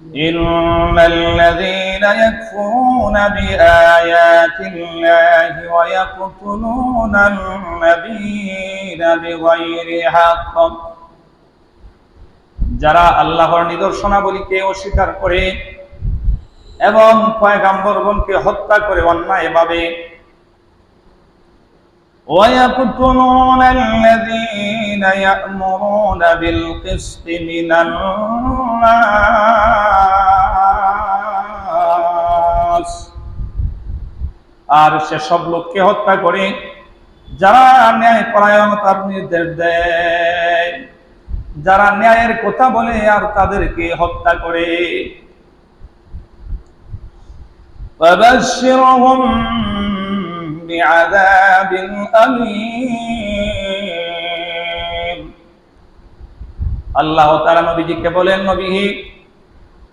إن الذين يكفرون بآيات الله ويقتلون النبيين بغير حق যারা আল্লাহর নিদর্শনাবলীকে অস্বীকার করে এবং পয়গাম্বরগণকে হত্যা করে অন্যায়ভাবে ويقتلون الذين يأمرون بالقسط من الناس আর সেসব লোককে হত্যা করে যারা ন্যায় পরায়ণতার নির্দেশ দেয় যারা ন্যায়ের কথা বলে আর তাদেরকে হত্যা করে فبشرهم بعذاب أليم আল্লাহ তারা নবীজিকে বলেন নবী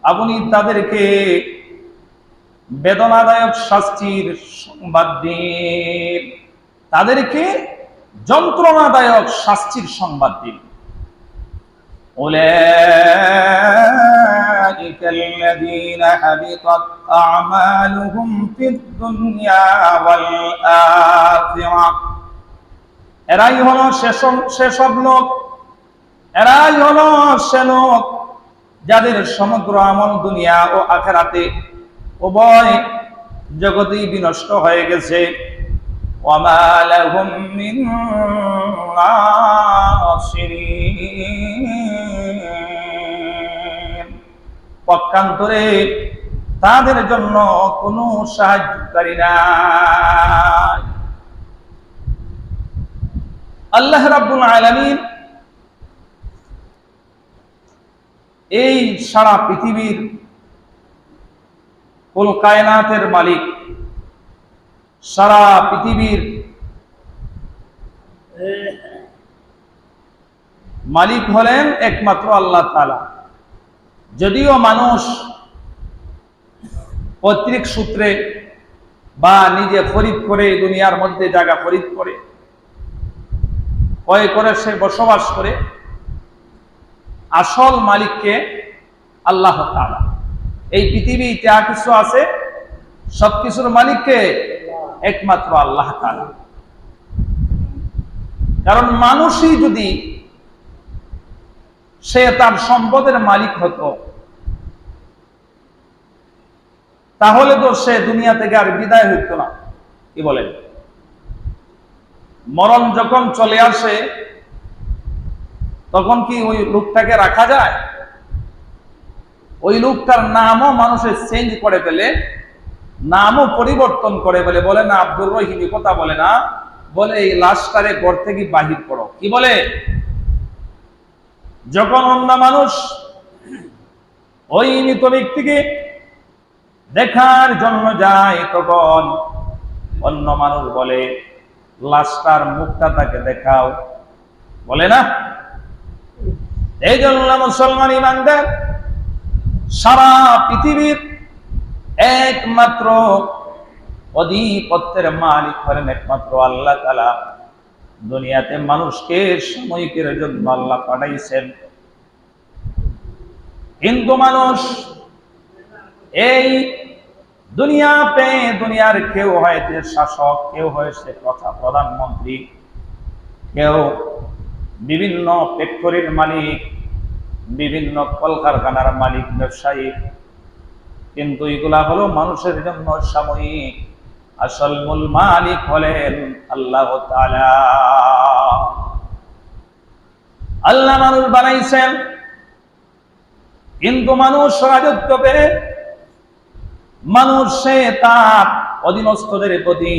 আপনি তাদেরকে বেদনাদায়ক শাস্তির সংবাদ দিন তাদেরকে যন্ত্রণাদায়ক শাস্তির সংবাদ দিন أولئك الذين حبطت أعمالهم في الدنيا والآخرة এরাই হলো সেসব সেসব লোক এরাই হলো সে লোক যাদের সমগ্র আমল দুনিয়া ও আখেরাতে উভয় জগতেই বিনষ্ট হয়ে গেছে وما لهم من ناصرين পক্ষান্তরে তাদের জন্য কোনো সাহায্যকারী নাই। আল্লাহ রাব্বুল আলামিন এই সারা পৃথিবীর কুল কায়নাতের মালিক, সারা পৃথিবীর মালিক হলেন একমাত্র আল্লাহ তালা যদিও মানুষ পৈতৃক সূত্রে বা নিজে খরিদ করে, দুনিয়ার মধ্যে জায়গা খরিদ করে, ক্রয় করে, সে বসবাস করে, আসল মালিককে আল্লাহ তালা এই পৃথিবী যা কিছু আছে? সব কিছুর মালিককে একমাত্র আল্লাহ তালা কারণ মানুষই যদি সে তার সম্পদের মালিক হতো তাহলে তো সে দুনিয়া থেকে আর বিদায় হইত না। কি বলেন? মরণ যখন চলে আসে, তখন কি ওই লোকটাকে রাখা যায়? ওই লোকটার নামও মানুষের চেঞ্জ করে ফেলে, নামও পরিবর্তন করে বলে বলে না, আব্দুর রহিমি কথা বলে না। বলে, এই লাশটারে ঘর থেকে বাহির করো। কি বলে? যখন অন্য মানুষ ওই মৃত ব্যক্তিকে দেখার জন্য যায় তখন। অন্য মানুষ বলে, লাশটার মুখটা তাকে দেখাও। বলে না? এই জন্য মুসলমান ইমানদার, সারা পৃথিবীর একমাত্র অধিপত্যের মালিক হলেন একমাত্র আল্লাহ তালা দুনিয়াতে মানুষকে সাময়িকের জন্য আল্লাহ পাঠাইছেন। কিন্তু মানুষ এই দুনিয়া পেয়ে দুনিয়ার কেউ হয়েছে শাসক, কেউ হয়েছে কথা প্রধানমন্ত্রী, কেউ বিভিন্ন ফ্যাক্টরির মালিক, বিভিন্ন কলকারখানার মালিক, ব্যবসায়ী। কিন্তু এগুলা হলো মানুষের জন্য সাময়িক, আসল মূল মালিক হলেন আল্লাহ আল্লাহ মানুষ বানাইছেন, কিন্তু মানুষ রাজত্ব পেয়ে তার অধীনস্থদের প্রতি,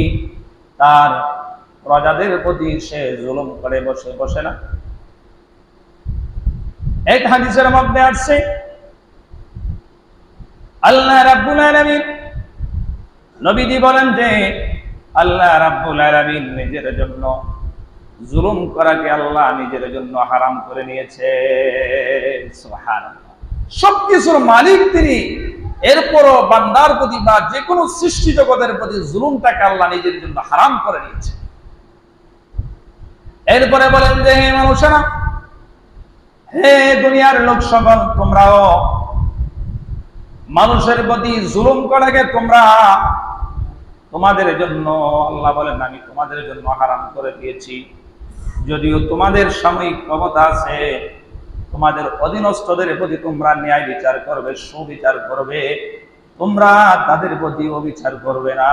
তার প্রজাদের প্রতি সে জুলুম করে বসে বসে না। এক হাদিসের মধ্যে আসছে, আল্লাহ রাব্বুল আলামিন নবীজি বলেন যে, আল্লাহ রাব্বুল আলামিন নিজের জন্য জুলুম করাকে আল্লাহ নিজের জন্য হারাম করে নিয়েছে। সুবহানাল্লাহ। সবকিছুর মালিক তিনি। এরপরও বান্দার প্রতি বা যে কোনো সৃষ্টি জগতের প্রতি জুলুমটাকে আল্লাহ নিজের জন্য হারাম করে নিয়েছে এরপরে বলেন যে, হে মানুষেরা, হে দুনিয়ার লোক সকল তোমরাও মানুষের প্রতি জুলুম করাকে তোমরা তোমাদের জন্য, আল্লাহ বলেন, আমি তোমাদের জন্য হারাম করে দিয়েছি। যদিও তোমাদের সাময়িক ক্ষমতা আছে তোমাদের অধীনস্থদের প্রতি তোমরা ন্যায় বিচার করবে, সুবিচার করবে। তোমরা তাদের প্রতি অবিচার করবে না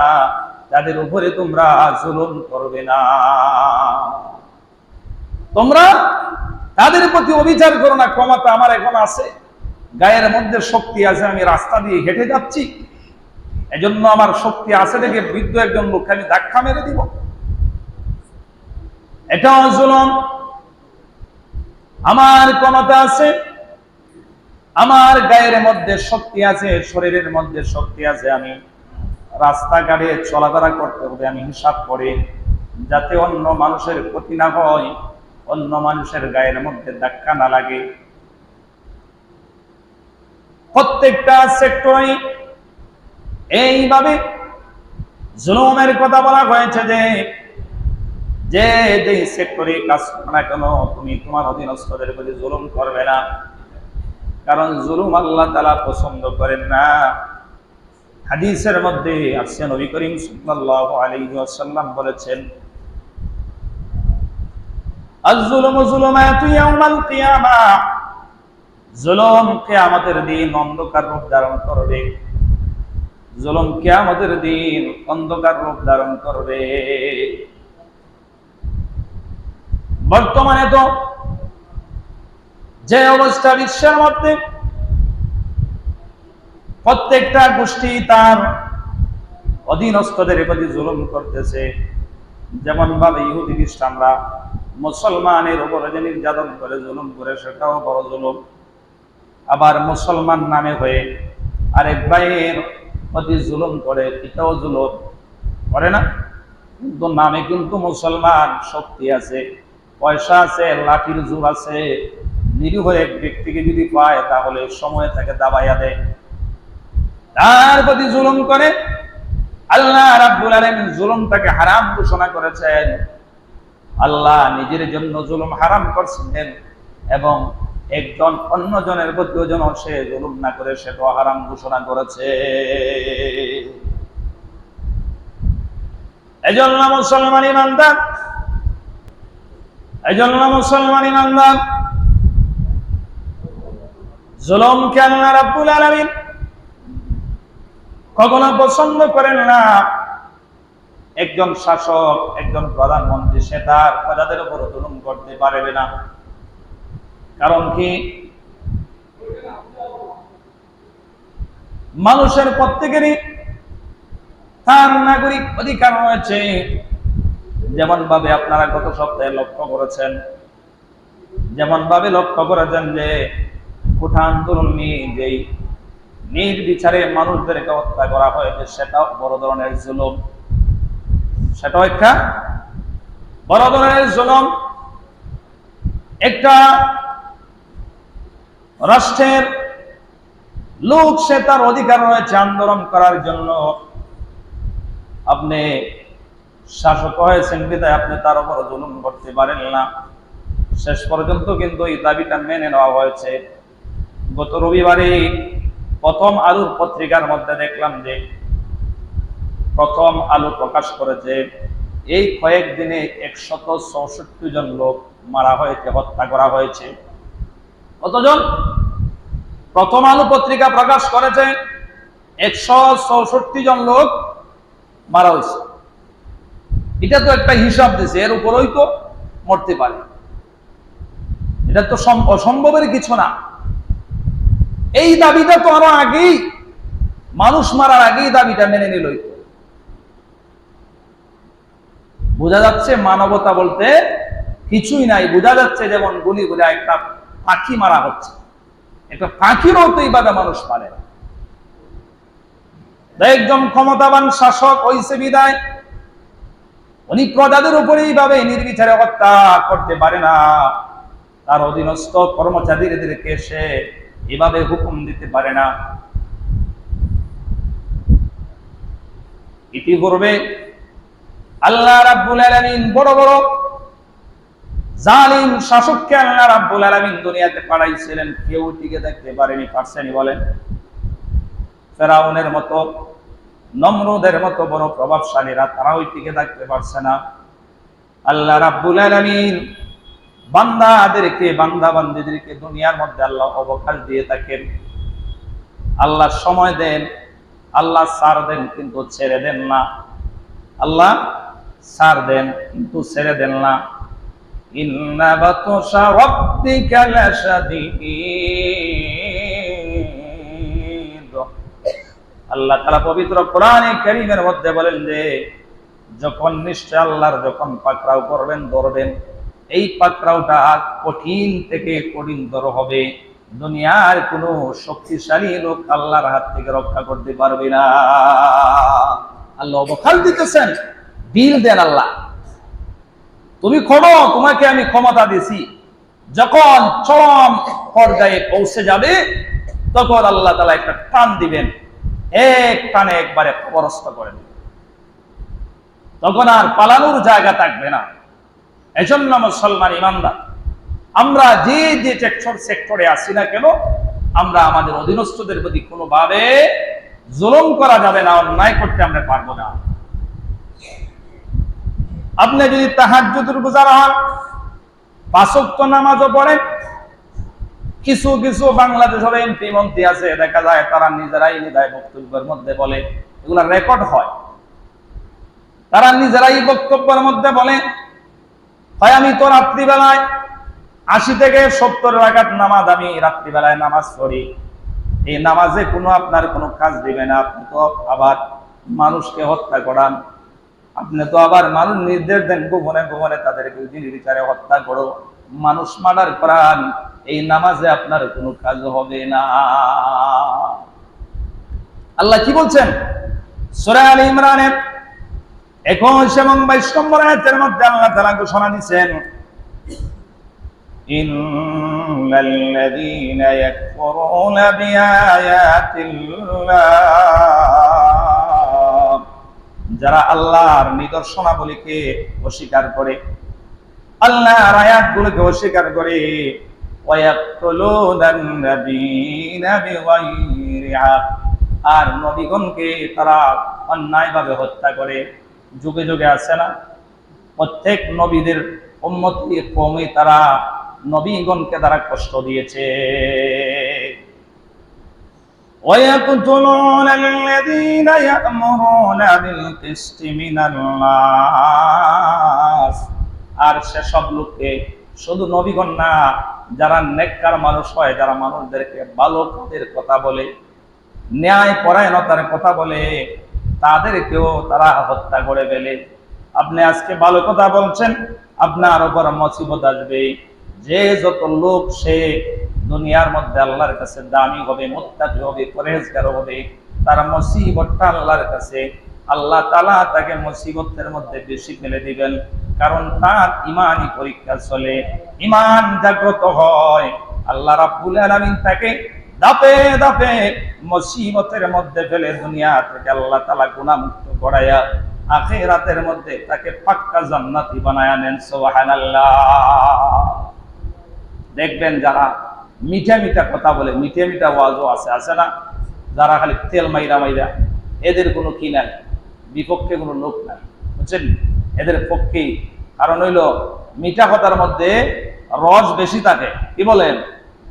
তাদের উপরে তোমরা জুলুম করবে না। তোমরা তাদের প্রতি অবিচার করো না ক্ষমতা আমার এখন আছে। গায়ের মধ্যে শক্তি আছে, আমি রাস্তা দিয়ে হেঁটে যাচ্ছি। এজন্য আমার শক্তি আছে দেখে বৃদ্ধ একজন লোককে আমি ধাক্কা মেরে দিব। এটা জুলুম। আমার ক্ষমতা আছে, আমার গায়ের মধ্যে শক্তি আছে, শরীরের মধ্যে শক্তি আছে, আমি রাস্তাঘাটে চলাফেরা করতে হবে, আমি হিসাব করে, যাতে অন্য মানুষের ক্ষতি না হয়, অন্য মানুষের গায়ের মধ্যে ধাক্কা না লাগে। প্রত্যেকটা সেক্টরে এইভাবে জুলুমের কথা বলা হয়েছে যে যে যে সেক্টরে কাজ করো না কেন তুমি তোমার অধীনস্থদের প্রতি জুলুম করবে না। কারণ জুলুম আল্লাহ তালা পছন্দ করেন না। হাদিসের মধ্যে আসছে, নবী করিম সাল্লাল্লাহু আলাইহি ওয়াসাল্লাম বলেছেন, আজ-জুলুমু জুলুমাতু ইয়াউমাল কিয়ামা। জুলুম কিয়ামতের দিন অন্ধকার রূপ ধারণ করবে। জুলুম কিয়ামতের দিন অন্ধকার রূপ ধারণ করবে। বর্তমানে তো যে অবস্থা বিশ্বের মধ্যে, প্রত্যেকটা গোষ্ঠী তার অধীনস্থদের প্রতি জুলুম করতেছে। যেমন ভাবে ইহুদি খ্রিস্টানরা মুসলমানের উপরে যে নির্যাতন করে, জুলুম করে, সেটাও বড় জুলুম। আবার মুসলমান নামে হয়ে আরেক ভাইয়ের প্রতি জুলুম করে, এটাও জুলুম। করে না? কিন্তু নামে কিন্তু মুসলমান শক্তি আছে। পয়সা আছে, লাঠির জোর আছে, নিরীহ এক ব্যক্তিকে যদি পায়, তাহলে সময় তাকে দাবাইয়া দেয়। তার প্রতি জুলুম করে। আল্লাহ রাব্বুল আলামিন জুলুমটাকে হারাম ঘোষণা করেছেন। আল্লাহ নিজের জন্য জুলুম হারাম করছেন এবং একজন অন্য জনের প্রতিও যেন সে জুলুম না করে, সেটাও হারাম ঘোষণা করেছে। এজন্য মুসলমান ইমানদার জুলুমকে আল্লাহ রাব্বুল আলামিন? কখনো পছন্দ করেন না? একজন শাসক, একজন প্রধানমন্ত্রী, সে তার প্রজাদের উপর জুলুম করতে পারবে না। কারণ কি? মানুষের প্রত্যেকেরই তার নাগরিক অধিকার রয়েছে। যেমন ভাবে আপনারা গত সপ্তাহে লক্ষ্য করেছেন যেমন ভাবে লক্ষ্য করেছেন যে যেই নির্বিচারে মানুষদেরকে হত্যা করা হয়েছে, সেটাও বড় ধরনের জুলুম। সেটাও একটা বড় ধরনের জুলুম। একটা রাষ্ট্রের লোক, সে তার অধিকার রয়েছে আন্দোলন করার জন্য। আপনি শাসক হয়েছেন বিদায় আপনি তার উপর জুলুম করতে পারেন না। শেষ পর্যন্ত কিন্তু এই দাবিটা মেনে নেওয়া হয়েছে। গত রবিবারে প্রথম আলুর পত্রিকার মধ্যে দেখলাম যে প্রথম আলু প্রকাশ করেছে, এই কয়েকদিনে একশত চৌষট্টি জন লোক মারা হয়েছে, হত্যা করা হয়েছে। কতজন প্রথম আলু পত্রিকা প্রকাশ করেছে একশো চৌষট্টি জন লোক মারা হয়েছে। এটা তো একটা হিসাব দিছে, এর উপরেই তো মরতে পারে। এটা তো অসম্ভবের কিছু না। এই দাবিটা তো আরও আগেই, মানুষ মারার আগেই দাবিটা মেনে নিল বোঝা যাচ্ছে মানবতা বলতে কিছুই নাই, বোঝা যাচ্ছে যেমন গুলি গুলি একটা পাখি মারা হচ্ছে। একটা পাখিরও তো এই এইভাবে মানুষ মারে একজন ক্ষমতাবান শাসক হইছে বিদায় উনি প্রজাদের উপরে এইভাবে নির্বিচারে হত্যা করতে পারে না। তার অধীনস্থ কর্মচারীদেরকে সে এভাবে হুকুম দিতে পারে না। ইতিপূর্বে আল্লাহ রাব্বুল আলামিন বড় বড় জালিম শাসককে আল্লাহ রাব্বুল আলামিন দুনিয়াতে পাঠাইছিলেন। কেউ টিকে দেখতে পারেনি, পারছেনি বলেন। ফেরাউনের মতো নম্রদের মতো বড় প্রভাবশালীরা তারাও টিকে থাকতে পারছে না। আল্লাহ রাব্বুল আলামিন বান্দাদেরকে বান্দা বান্দিদেরকে দুনিয়ার মধ্যে আল্লাহ অবকাশ দিয়ে থাকেন। আল্লাহ সময় দেন, আল্লাহ সার দেন, কিন্তু ছেড়ে দেন না। আল্লাহ সার দেন, কিন্তু ছেড়ে দেন না। ইন্না বাতশা লাশাদীদ। আল্লাহ তালা পবিত্র কোরআনে কারীমের মধ্যে বলেন যে, যখন নিশ্চয় আল্লাহর যখন পাকড়াও করবেন, ধরবেন, এই পাকড়াওটা কঠিন থেকে কঠিনতর হবে। দুনিয়ার কোন শক্তিশালী লোক আল্লাহর হাত থেকে রক্ষা করতে পারবে না। আল্লাহ অবখাল দিতেছেন। বিল দেন আল্লাহ। তুমি খোঁড়ো তোমাকে আমি ক্ষমতা দিছি। যখন চরম পর্যায়ে পৌঁছে যাবে, তখন আল্লাহ তালা একটা টান দিবেন। এক টানে একবারে পরস্ত করে তখন আর পালানোর জায়গা থাকবে না। এজন্য মুসলমান ইমানদার, আমরা যে যে সেক্টর সেক্টরে আসি না কেন, আমরা আমাদের অধীনস্থদের প্রতি কোনোভাবে জুলুম করা যাবে না, অন্যায় করতে আমরা পারব না। আপনি যদি তাহাজ্জুদের গুজার হন পাঁচক্ত নামাজও পড়েন কিছু কিছু বাংলাদেশের এমপি মন্ত্রী আছে, দেখা যায় তারা নিজেরাই নিদায় বক্তব্যের মধ্যে বলে, এগুলা রেকর্ড হয়। তারা নিজেরাই বক্তব্যের মধ্যে বলে হয় আমি তো রাত্রিবেলায় আশি থেকে সত্তর রাকাত নামাজ, আমি রাত্রিবেলায় নামাজ পড়ি। এই নামাজে কোনো আপনার কোনো কাজ দিবে না। আপনি তো আবার মানুষকে হত্যা করান। আপনি তো আবার মানুষ নির্দেশ দেন, গোপনে গোপনে তাদেরকে বিচারে হত্যা করো। মানুষ মার্ডার করান। এই নামাজে আপনার কোনো কাজ হবে না আল্লাহ কি বলছেন সুরা আলী ইমরানের একুশ এবং বাইশ নম্বর আয়াতের মধ্যে আল্লাহ তালা ঘোষণা দিচ্ছেন إن الذين يكفرون بآيات الله যারা আল্লাহর নিদর্শনাবলীকে অস্বীকার করে আল্লাহর আয়াতগুলোকে অস্বীকার করে ويقتلون النبيين بغير حق আর নবীগণকে তারা অন্যায়ভাবে হত্যা করে যুগে যুগে আছে না প্রত্যেক নবীদের উন্মতি কমে তারা নবীগণকে তারা কষ্ট দিয়েছে ويقتلون الذين يأمرون بالقسط من الناس আর সেসব লোককে শুধু নবীগণ না, যারা নেককার মানুষ হয়, যারা মানুষদেরকে ভালো কাজের কথা বলে ন্যায় পরায়ণতার কথা বলে, তাদেরকেও তারা হত্যা করে ফেলে। আপনি আজকে ভালো কথা বলছেন, আপনার উপর মসিবত আসবে। যে যত লোক, সে দুনিয়ার মধ্যে আল্লাহর কাছে দামি হবে, মোত্তাকি হবে পরেজগার হবে, তার মুসিবতটা আল্লাহর কাছে আল্লাহ তালা তাকে মুসিবতের মধ্যে বেশি ফেলে দিবেন, কারণ তার ইমানই পরীক্ষা চলে। ইমান জাগ্রত হয়। আল্লাহ রাব্বুল আলামিন তাকে দাপে দাপে মুসিবতের মধ্যে ফেলে দুনিয়া থেকে আল্লাহ তালা গুণামুক্ত করাইয়া আখেরাতের মধ্যে তাকে পাক্কা জান্নাতি বানায়া নেন, সুবহানাল্লাহ। দেখবেন যারা মিঠা মিঠা কথা বলে, মিঠা মিঠা ওয়াজও আছে আছে না? যারা খালি তেল মাইরা মাইরা, এদের কোনো কি নাই? বিপক্ষে কোনো লোক নাই। বুঝছেন? এদের পক্ষে। কারণ হইল মিঠা কথার মধ্যে রস বেশি থাকে। কি বলেন?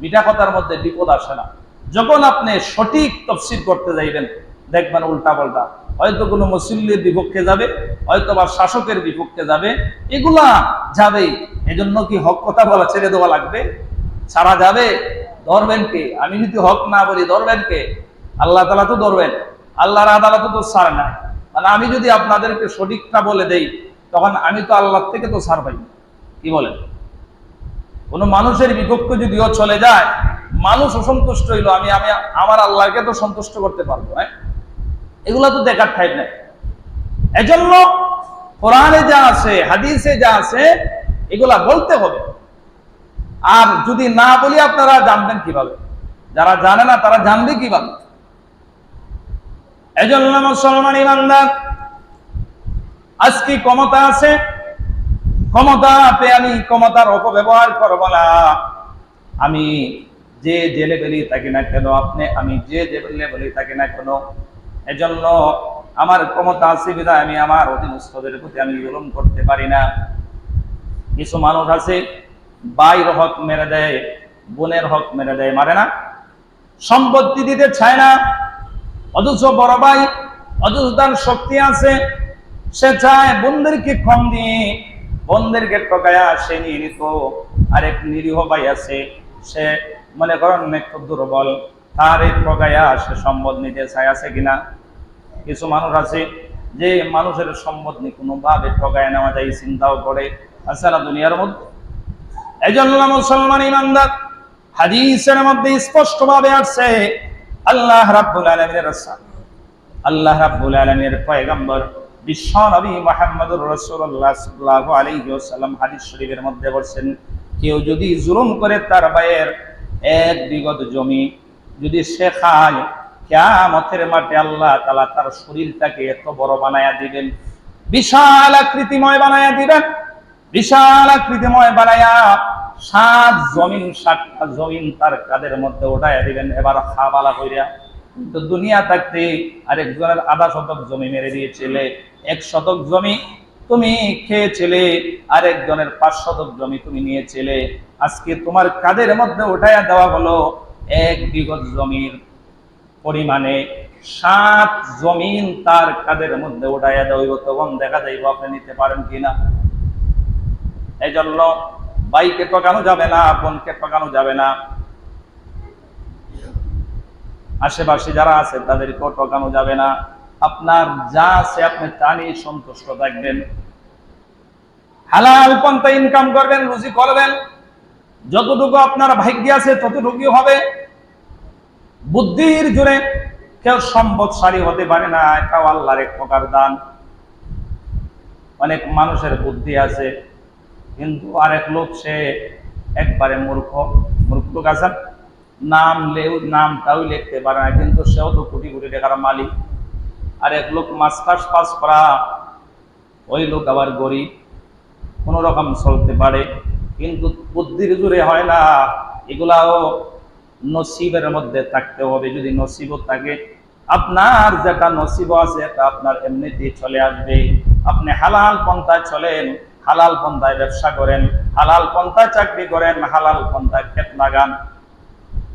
মিঠা কথার মধ্যে বিপদ আসে না। যখন আপনি সঠিক তফসিল করতে যাইবেন, দেখবেন উল্টা পাল্টা হয়তো কোনো মুসল্লির বিপক্ষে যাবে, হয়তো বা শাসকের বিপক্ষে যাবে। এগুলা যাবে। এজন্য কি হক কথা বলা ছেড়ে দেওয়া লাগবে? সারা যাবে? ধরবেন কে? আমি যদি হক না বলি, ধরবেন কে? আল্লাহ তালা তো ধরবেন। আল্লাহর আদালত তো সার নাই। মানে আমি যদি আপনাদেরকে সঠিকটা বলে দেই, তখন আমি তো আল্লাহ থেকে তো সার পাই কি বলেন? কোন মানুষের বিপক্ষে যদিও চলে যায়, মানুষ অসন্তুষ্ট হইল, আমি আমি, আমার আল্লাহকে তো সন্তুষ্ট করতে পারব হ্যাঁ? এগুলা তো দেখার ঠাই নাই। এজন্য কোরআনে যা আছে, হাদিসে যা আছে, এগুলা বলতে হবে। আর যদি না বলি, আপনারা জানবেন কীভাবে? যারা জানে না, তারা জানবে কীভাবে? এজন্য মুসলমান ইমানদার, আজকে ক্ষমতা আছে ক্ষমতা পেয়ে আমি ক্ষমতার অপব্যবহার করব না। আমি যে যে লেভেলই থাকি না কেন, আপনি আমি যে যে লেভেলই থাকি না কেন, এজন্য আমার ক্ষমতা আছে বিধায় আমি আমার অধীনস্থদের প্রতি আমি জুলুম করতে পারি না। কিছু মানুষ আছে বাইর হক মেরে দেয়, বোনের হক মেরে দেয়, মারে না। সম্পত্তি দিতে চায় না। অথচ বড় ভাই, অথচ তার শক্তি আছে। সে চায় বোনদেরকে কম দিয়ে, বোনদেরকে টকায়া সে নিয়ে নিত। আরেক নিরীহ ভাই আছে, সে মনে করেন একটু দুর্বল। তার এই টকায়া সে সম্পদ নিতে চায় আছে কিনা? কিছু মানুষ আছে যে মানুষের সম্পদ নিয়ে কোনোভাবে ঠকায় নেওয়া যায়, চিন্তাও করে। না দুনিয়ার মধ্যে? এই জন্য মুসলমান ইমানদার, হাদিসের মধ্যে স্পষ্ট ভাবে আসছে আল্লাহ রাব্বুল আলামিনের রাসূল। আল্লাহ রাব্বুল আলামিনের পয়গম্বর, বিশ্ব নবী মুহাম্মদুর রাসূলুল্লাহ সাল্লাল্লাহু আলাইহি ওয়াসাল্লাম হাদিস শরীফের মধ্যে বলছেন, কেউ যদি জুলুম করে তার ভাইয়ের এক বিগত জমি, যদি সে খায়, কিয়ামতের মাঠে আল্লাহ তাআলা তার শরীরটাকে এত বড় বানায়া দিবেন, বিশাল আকৃতিময় বানায়া দিবেন, বিশাল আকৃতিময় বানায়া সাত জমিন, সাতটা জমিন তার কাদের মধ্যে ওঠাইয়া দিবেন? এবার খাবালা কইরা, কিন্তু দুনিয়া থাকতে আরেকজনের আধা শতক জমি মেরে দিয়েছিলে, এক শতক জমি তুমি খেয়েছিলে, আরেকজনের পাঁচ শতক জমি তুমি নিয়েছিলে। আজকে তোমার কাদের মধ্যে উঠাইয়া দেওয়া হলো? এক বিগত জমির পরিমাণে সাত জমিন তার কাদের মধ্যে উঠাইয়া দেওয়া তখন দেখা যাইব আপনি নিতে পারেন কিনা। এই জন্য বাইকে ঠকানো যাবে না, বোনকে ঠকানো যাবে না। আশেপাশে যারা আছে, তাদেরকেও ঠকানো যাবে না। আপনার যা আছে, আপনি তা নিয়ে সন্তুষ্ট থাকবেন। হালাল পন্থা ইনকাম করবেন, রুজি করবেন। যতটুকু আপনার ভাগ্যে আছে ততটুকু হবে। বুদ্ধির জোরে কেউ সম্পদশালী হতে পারে না, এটাও আল্লাহর এক প্রকার দান। অনেক মানুষের বুদ্ধি আছে। কিন্তু আরেক লোক, সে একবারে মূর্খ মূর্খ আছেন নাম লেও নামটাও লিখতে পারে না, কিন্তু সেও তো কোটি কোটি টাকার মালিক। আর এক লোক মাস্টার্স পাস করা, ওই লোক আবার গরিব। কোনো রকম চলতে পারে, কিন্তু বুদ্ধির জোরে হয় না। এগুলাও নসিবের মধ্যে থাকতে হবে, যদি নসিবও থাকে। আপনার যেটা নসিব আছে এটা আপনার এমনিতেই চলে আসবে। আপনি হালাল পন্থায় চলেন হালাল পন্থায় ব্যবসা করেন, হালাল পন্থায় চাকরি করেন, হালাল পন্থায় ক্ষেত লাগান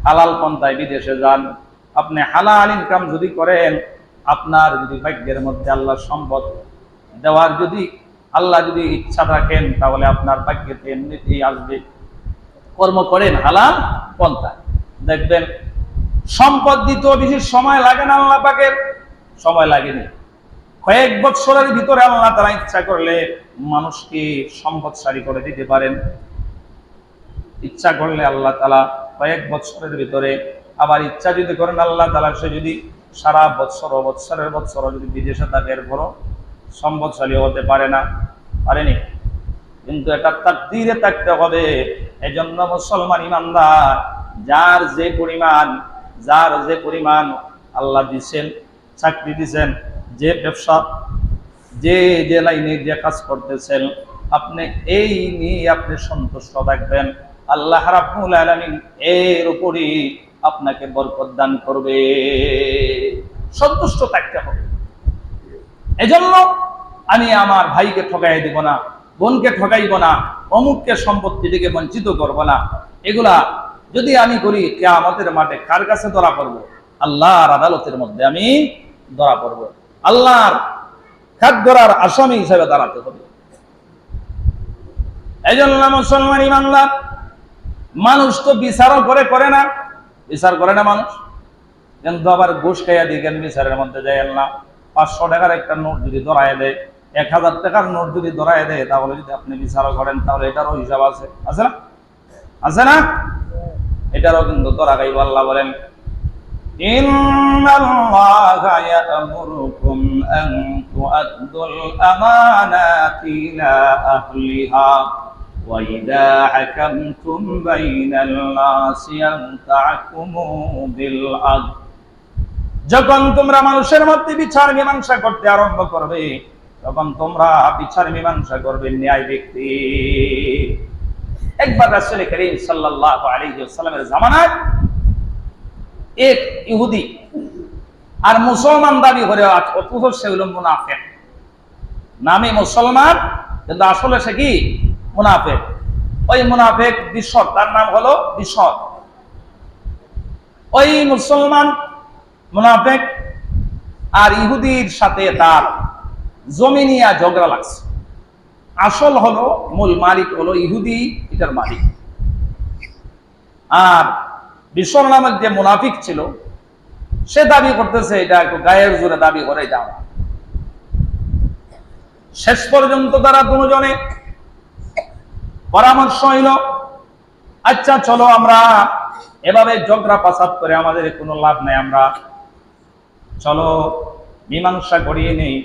হালাল পন্থায় বিদেশে যান। আপনি হালাল ইনকাম যদি করেন, আপনার যদি ভাগ্যের মধ্যে আল্লাহ সম্পদ দেওয়ার যদি আল্লাহ যদি ইচ্ছা রাখেন তাহলে আপনার ভাগ্যেতে এমনিতেই আসবে। কর্ম করেন হালাল পন্থা দেখবেন, সম্পদ দিতেও বেশি সময় লাগে না আল্লাহ পাকের? সময় লাগেনি। কয়েক বৎসরের ভিতরে আল্লাহ তারা ইচ্ছা করলে মানুষকে সম্পদশালী করে দিতে পারেন। ইচ্ছা করলে আল্লাহ তালা কয়েক বৎসরের ভিতরে আবার ইচ্ছা যদি করেন আল্লাহ তালা সে যদি সারা বৎসর বৎসরের বৎসর যদি বিদেশে থাকে, এরপরও সম্পদশালী হতে পারে না। পারেনি? কিন্তু এটা তার তীরে থাকতে হবে। এই জন্য মুসলমান ইমানদার, যার যে পরিমাণ, যার যে পরিমাণ আল্লাহ দিচ্ছেন চাকরি দিচ্ছেন যে ব্যবসা যে যে লাইনে যে কাজ করতেছেন, আপনি এই নিয়ে আপনি সন্তুষ্ট থাকবেন। আল্লাহ রাব্বুল আলামিন এর উপরই আপনাকে বরকত দান করবে। সন্তুষ্ট থাকতে হবে। এজন্য আমি আমার ভাইকে ঠকাই দিব না, বোনকে ঠকাইব না, অমুককে সম্পত্তি থেকে বঞ্চিত করব না। এগুলা যদি আমি করি, কেয়ামতের মাঠে কার কাছে ধরা পড়ব? আল্লাহর আদালতের মধ্যে আমি ধরা পড়ব। আল্লাহর ধরার আসামি হিসেবে দাঁড়াতে হবে। এই জন্য মুসলমান ইমানদার, মানুষ তো বিচারও করে করে না। বিচার করে না মানুষ। কিন্তু আবার ঘুষ খাইয়া দিকেন বিচারের মধ্যে যাই না পাঁচশো টাকার একটা নোট যদি ধরায় দেয়, এক হাজার টাকার নোট যদি ধরায় দেয়, তাহলে যদি আপনি বিচারও করেন, তাহলে এটারও হিসাব আছে। আছে না? আছে না? এটারও কিন্তু ধরা আল্লাহ বলেন إن الله يأمركم أن تؤدوا الأمانات إلى أهلها وإذا حكمتم بين الناس أن تحكموا بالعدل যখন তোমরা মানুষের মধ্যে বিচার মীমাংসা করতে আরম্ভ করবে তখন তোমরা বিচার মীমাংসা করবে ন্যায় ব্যক্তি একবার রাসূল করিম সাল্লাল্লাহু আলাইহি ওয়াসাল্লামের জামানায় এক ইহুদি। আর মুসলমান দাবি করে অথচ সে হলো মুনাফেক। নামে মুসলমান, কিন্তু আসলে সে কি? মুনাফেক। ওই মুনাফেক বিশদ তার নাম হলো বিশদ ওই মুসলমান, মুনাফেক আর ইহুদির সাথে তার জমিনিয়া ঝগড়া লাগছে। আসল হলো, মূল মালিক হলো ইহুদি এটার মালিক। আর বিশ্বর নামের যে মুনাফিক ছিল, সে দাবি করতেছে এটা একটু গায়ের জোরে দাবি করে যাওয়া শেষ পর্যন্ত তারা দুজনে পরামর্শ হইল আচ্ছা চলো আমরা এভাবে ঝগড়া পাসাদ করে আমাদের কোনো লাভ নাই, আমরা চলো মীমাংসা করিয়ে নেই।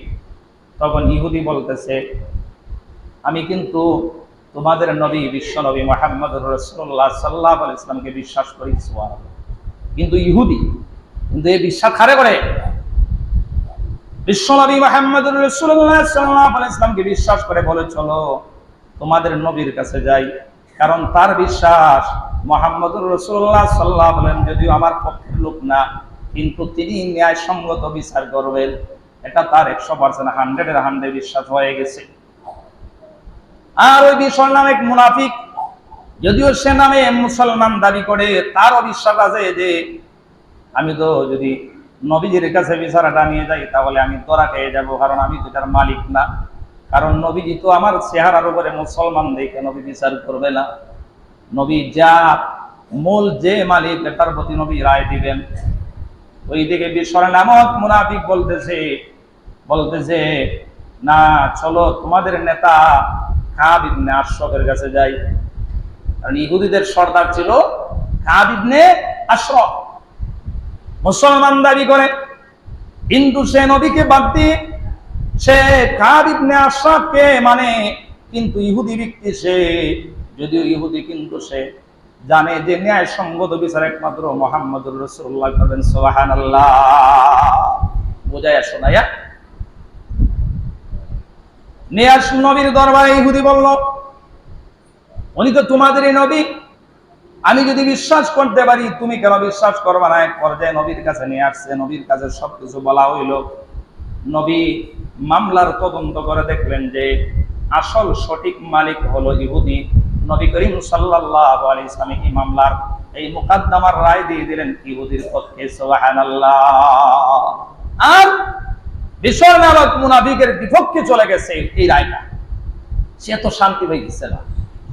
তখন ইহুদি বলতেছে, আমি কিন্তু তোমাদের নবী, বিশ্ব নবী মোহাম্মদ রসুল্লাহ সাল্লাহ আল ইসলামকে বিশ্বাস করি কিন্তু ইহুদি, কিন্তু এই বিশ্বাস খারে করে? বিশ্ব নবী মোহাম্মদ রসুল্লাহ ইসলামকে বিশ্বাস করে বলে, চলো, তোমাদের নবীর কাছে যাই। কারণ তার বিশ্বাস মোহাম্মদ রসুল্লাহ সাল্লাহ বলেন যদিও আমার পক্ষের লোক না, কিন্তু তিনি ন্যায়সঙ্গত বিচার করবেন। এটা তার একশো পার্সেন্ট হান্ড্রেডের হান্ড্রেড বিশ্বাস হয়ে গেছে। আর ওই বিষয় নামে মুনাফিক। যদিও সে নামে মুসলমান দাবি করে তারও বিশ্বাস আছে যে আমি তো যদি নবীজির কাছে বিচারাটা নিয়ে যাই, তাহলে আমি তোরা খেয়ে যাব, কারণ আমি তো তার মালিক না। কারণ নবীজি তো আমার চেহারার উপরে মুসলমান দেখে নবী বিচার করবে না। নবী যা মূল যে মালিক, তার প্রতি নবী রায় দিবেন। ওই দিকে বিশ্বর নামক মুনাফিক বলতেছে বলতেছে, না, চলো তোমাদের নেতা কাব ইবনে কাছে যাই। কারণ ইহুদিদের সর্দার ছিল কাব ইবনে মুসলমান দাবি করে কিন্তু সে নবীকে বাদ দিয়ে সে কাব ইবনে আশরফকে মানে কিন্তু ইহুদি ব্যক্তি সে, যদিও ইহুদি কিন্তু সে জানে যে ন্যায় সঙ্গত বিচার একমাত্র মোহাম্মদুর রসুল্লাহ করবেন সোহান আল্লাহ বোঝায় শোনাইয়া নিয়াস নবীর দরবারে, ইহুদি বলল, উনি তো তোমাদেরই নবী। আমি যদি বিশ্বাস করতে পারি, তুমি কেন বিশ্বাস করবা না? এক পর্যায়ে নবীর কাছে নিয়ে আসছে, নবীর কাছে সবকিছু বলা হইল। নবী মামলার তদন্ত করে দেখলেন যে আসল সঠিক মালিক হলো ইহুদি। নবী করিম সাল্লাল্লাহু আলাইহি ইসলামী এই মামলার এই মুকাদ্দামার রায় দিয়ে দিলেন ইহুদির পক্ষে, সুবহানাল্লাহ। আর বিশ্বর নামক মুনাফিকের বিপক্ষে চলে গেছে এই রায়টা। সে তো শান্তি হয়ে গেছে না।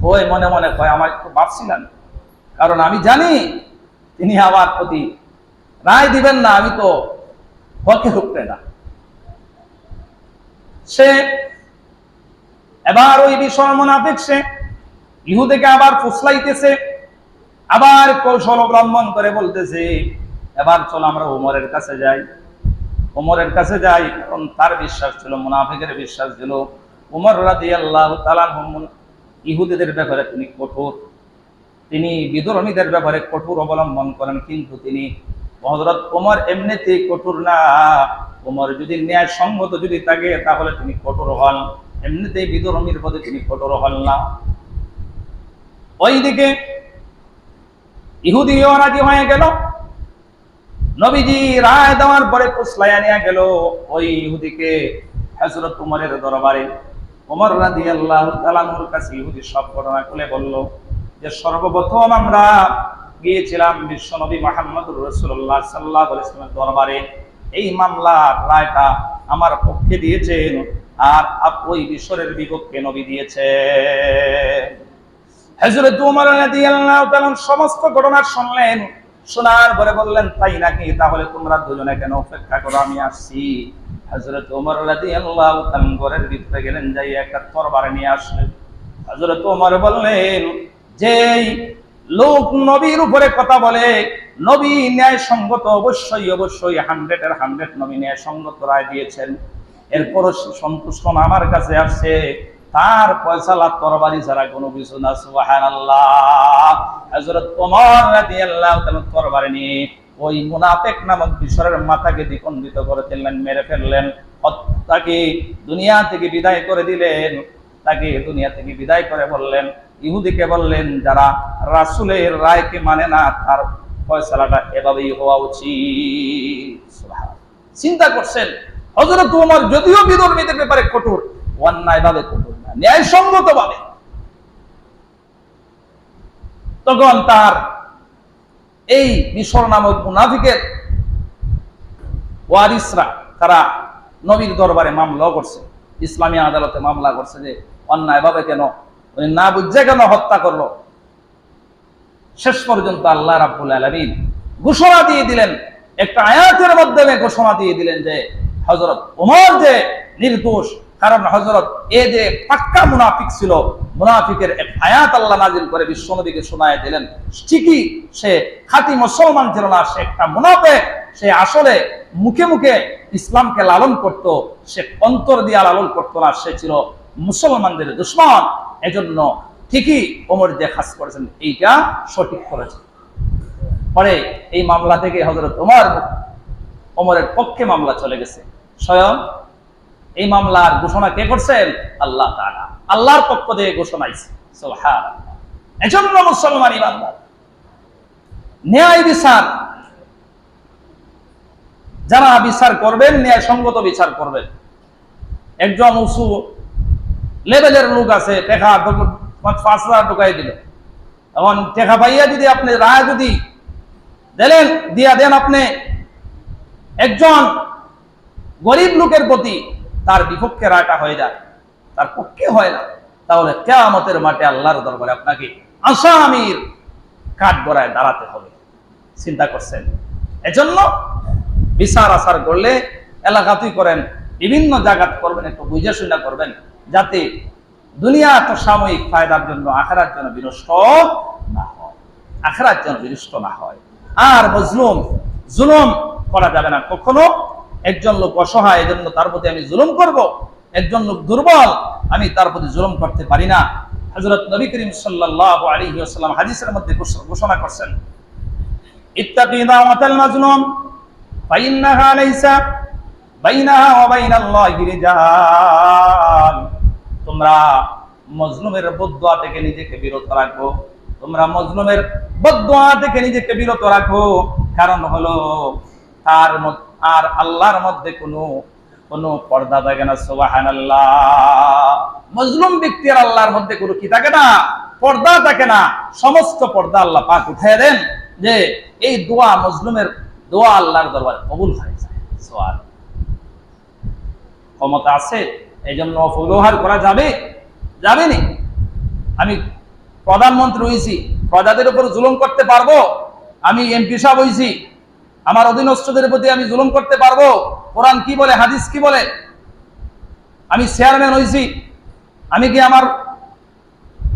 ওই মনে মনে কয় আমার একটু ভাবছিলেন কারণ আমি জানি তিনি আমার প্রতি রায় দিবেন না, আমি তো হকে হুকতে না। সে এবার ওই বিষয় মোনাফিক সে ইহুদেকে আবার ফুসলাইতেছে, আবার কৌশল অবলম্বন করে বলতেছে, এবার চলো আমরা উমরের কাছে যাই। উমরের কাছে যাই কারণ তার বিশ্বাস ছিল, মুনাফিকের বিশ্বাস ছিল। উমর রাজি আল্লাহ ইহুদিদের ব্যাপারে তিনি কঠোর। তিনি বিধর্মীদের ব্যাপারে কঠোর অবলম্বন করেন, কিন্তু তিনি হজরত ওমর এমনিতে কঠোর না। ওমর যদি ন্যায় সঙ্গত যদি থাকে, তাহলে তিনি কঠোর হন। এমনিতেই বিধর্মীর প্রতি তিনি কঠোর হন না। ওইদিকে ইহুদিও রাজি হয়ে গেল। নবীজি রায় দেওয়ার পরে কুসলাইয়া নিয়ে গেল ওই ইহুদিকে হজরত উমরের দরবারে। ওমর রাজি আল্লাহ তালানুর কাছে ইহুদি সব ঘটনা খুলে বলল যে, সর্বপ্রথম আমরা গিয়েছিলাম বিশ্ব নবী মাহমুদুর রসুল্লাহ সাল্লাহ ইসলামের দরবারে। এই মামলার রায়টা আমার পক্ষে দিয়েছেন আর ওই বিশ্বরের বিপক্ষে নবী দিয়েছে হজরত উমর রাদিয়াল্লাহু তাআলা সমস্ত ঘটনা শুনলেন। শোনার পরে বললেন, তাই নাকি? তাহলে তোমরা দুজনে কেন অপেক্ষা করো? আমি আসছি। হজরত তাআলা ঘরের ভিতরে গেলেন যাই একটা তরবারে নিয়ে আসলেন। হজরত উমর বললেন, যেই লোক নবীর উপরে কথা বলে, নবী ন্যায় সঙ্গত অবশ্যই অবশ্যই হান্ড্রেডের হান্ড্রেড নবী ন্যায় সঙ্গত রায় দিয়েছেন। এরপরও সন্তুষ্ট আমার কাছে আসছে। তার পয়সালা তরবারি ছাড়া কোনো কিছু না, সুবহানাল্লাহ। তরবারি নিয়ে ওই মুনাফিক নামক বিশরের মাথাকে দ্বিখণ্ডিত করে দিলেন মেরে ফেললেন। তাকে দুনিয়া থেকে বিদায় করে দিলেন, তাকে দুনিয়া থেকে বিদায় করে বললেন, ইহুদিকে বললেন, যারা রাসুলের রায়কে মানে না, তার ফয়সালাটা এভাবেই হওয়া উচিত। চিন্তা করছেন হজরত উমর যদিও বিধর্মীদের ব্যাপারে কঠোর অন্যায় ভাবে কঠোর। না ন্যায়সঙ্গত ভাবে তখন তার এই মিশর নামক মুনাফিকের ওয়ারিসরা, তারা নবীর দরবারে মামলা করছে, ইসলামী আদালতে মামলা করছে যে অন্যায়ভাবে কেন উনি না বুঝে কেন হত্যা করল। শেষ পর্যন্ত আল্লাহ রাব্বুল আলামিন ঘোষণা দিয়ে দিলেন, একটা আয়াতের মাধ্যমে ঘোষণা দিয়ে দিলেন যে হযরত ওমর যে নির্দোষ কারণ হযরত এ যে পাক্কা মুনাফিক ছিল, মুনাফিকের এক আয়াত আল্লাহ নাজিল করে বিশ্বনবীকে শোনায় দিলেন, ঠিকই সে খাঁটি মুসলমান ছিল না, সে একটা মুনাফিক সে আসলে মুখে মুখে ইসলামকে লালন করত, সে অন্তর দিয়া লালন করতো না, সে ছিল মুসলমানদের দুশ্মন। এজন্য ঠিকই ওমর যে খাস করেছেন, এইটা সঠিক করেছেন। পরে এই মামলা থেকে হজরত ওমর, ওমরের পক্ষে মামলা চলে গেছে। স্বয়ং এই মামলার ঘোষণা কে করছেন? আল্লাহ তাআলা। আল্লাহর পক্ষ থেকে ঘোষণা এজন্য মুসলমান ন্যায় বিচার। যারা বিচার করবেন, ন্যায়সঙ্গত বিচার করবেন। একজন উঁচু লেভেলের লোক আছে, টেকা পাঁচ হাজার ঢুকাই দিল। এখন টেকা পাইয়া যদি আপনি রায় যদি দিলেন, দিয়া দেন আপনি। একজন গরিব লোকের প্রতি তার বিপক্ষে রায়টা হয়ে যায়। তার পক্ষে হয় না। তাহলে কেয়ামতের মাঠে আল্লাহর দরবারে আপনাকে আসামির কাঠ গড়ায় দাঁড়াতে হবে। চিন্তা করছেন? এজন্য বিচার আচার করলে এলাকাতেই করেন, বিভিন্ন জায়গা করবেন, একটু বুঝে শুনে করবেন, যাতে দুনিয়া তো সাময়িক ফায়দার জন্য, আখেরার জন্য বিনষ্ট না হয়। আখেরার জন্য বিনষ্ট না হয়। আর মজলুম, জুলুম করা যাবে না কখনো। একজন লোক অসহায়, এজন্য তার প্রতি আমি জুলুম করব। একজন লোক দুর্বল, আমি তার প্রতি জুলুম করতে পারি না। হযরত নবী করিম সাল্লাল্লাহু আলাইহি ওয়াসাল্লাম হাদিসের মধ্যে ঘোষ- ঘোষণা করছেন দাওয়াতাল মাজলুম, ফাইন্নাহা লাইসা বাইনাহা ওয়া বাইনাল্লাহি রিজাল। তোমরা মজলুমের বদদোয়া থেকে নিজেকে বিরত রাখো। তোমরা মজলুমের বদদোয়া থেকে নিজেকে বিরত রাখো। কারণ হলো, তার মধ্যে আর আল্লাহর মধ্যে কোনো কোনো পর্দা থাকে না, সুবহানাল্লাহ। মজলুম ব্যক্তি আর আল্লাহর মধ্যে কোনো কি থাকে না? পর্দা থাকে না। সমস্ত পর্দা আল্লাহ পাক উঠায় দেন যে এই দোয়া মজলুমের দোয়া আল্লাহর দরবারে কবুল হয়ে যায় সোয়াল ক্ষমতা আছে এই জন্য অপব্যবহার করা যাবে যাবে নি আমি প্রধানমন্ত্রী হয়েছি প্রজাদের উপর জুলুম করতে পারব। আমি এমপি সাহেব হয়েছি আমার অধীনস্থদের প্রতি আমি জুলুম করতে পারব? কোরআন কি বলে, হাদিস কি বলে? আমি চেয়ারম্যান হয়েছি আমি কি আমার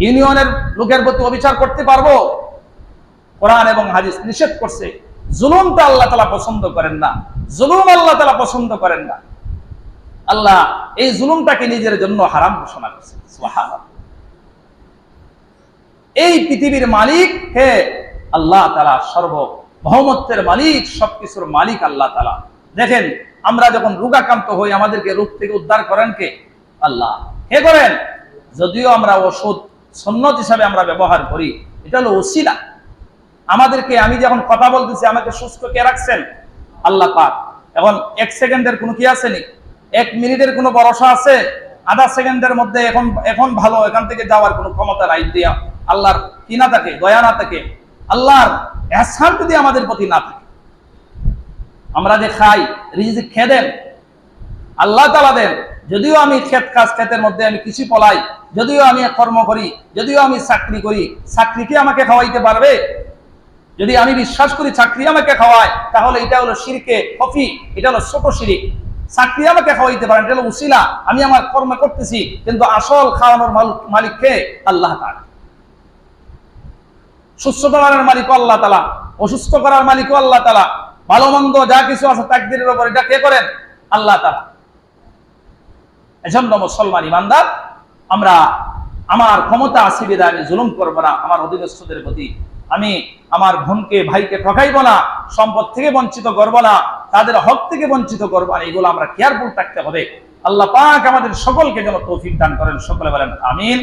ইউনিয়নের লোকের প্রতি অবিচার করতে পারব? কোরআন এবং হাদিস নিষেধ করছে। জুলুমটা আল্লাহ তালা পছন্দ করেন না। জুলুম আল্লাহ তালা পছন্দ করেন না। আল্লাহ এই জুলুমটাকে নিজের জন্য হারাম ঘোষণা করছে। এই পৃথিবীর মালিক হে আল্লাহ তালা সর্ব মহমত্বের মালিক, সবকিছুর মালিক আল্লাহ তালা দেখেন, আমরা যখন রোগাক্রান্ত হই, আমাদেরকে রোগ থেকে উদ্ধার করেন কে? আল্লাহ। কে করেন? যদিও আমরা ওষুধ সন্ন্যত হিসাবে আমরা ব্যবহার করি, এটা হলো ওসিলা। আমাদেরকে, আমি যখন কথা বলতেছি, আমাকে সুস্থ কে রাখছেন? আল্লাহ পাক। এখন এক সেকেন্ডের কোনো কি আসেনি এক মিনিটের কোনো ভরসা আছে? আধা সেকেন্ডের মধ্যে এখন এখন ভালো, এখান থেকে যাওয়ার কোনো ক্ষমতা নাই দিয়া। আল্লাহর কি না থাকে, দয়া না থাকে। আল্লাহর এহসান যদি আমাদের প্রতি না থাকে, আমরা যে খাই, রিজিক খেয়ে দেন, আল্লাহ তালা দেন, যদিও আমি ক্ষেত কাজ, ক্ষেতের মধ্যে আমি কৃষি পলাই, যদিও আমি কর্ম করি, যদিও আমি চাকরি করি, চাকরি কি আমাকে খাওয়াইতে পারবে? যদি আমি বিশ্বাস করি চাকরি আমাকে খাওয়ায়, তাহলে এটা হলো শিরকে কফি এটা হলো ছোট শিরিক। চাকরি আমাকে খাওয়াইতে পারেন এটা হলো উসিলা, আমি আমার কর্ম করতেছি, কিন্তু আসল খাওয়ানোর মাল- মালিক কে আল্লাহ তাআলা। সুস্থ করার মালিক আল্লাহ তালা অসুস্থ করার মালিক আল্লাহ তালা ভালো মন্দ যা কিছু আছে তাকদিরের উপর এটা কে করেন? আল্লাহ তালা এজন্য মুসলমান ইমানদার, আমরা আমার ক্ষমতা আছে বিধায় আমি জুলুম করব না, আমার অধীনস্থদের প্রতি। আমি আমার বোনকে, ভাইকে ঠকাইব না, সম্পদ থেকে বঞ্চিত করব না, তাদের হক থেকে বঞ্চিত করব না, এগুলো আমরা কেয়ারফুল থাকতে হবে। আল্লাহ পাক আমাদের সকলকে যেন তৌফিক দান করেন, সকলে বলেন আমিন।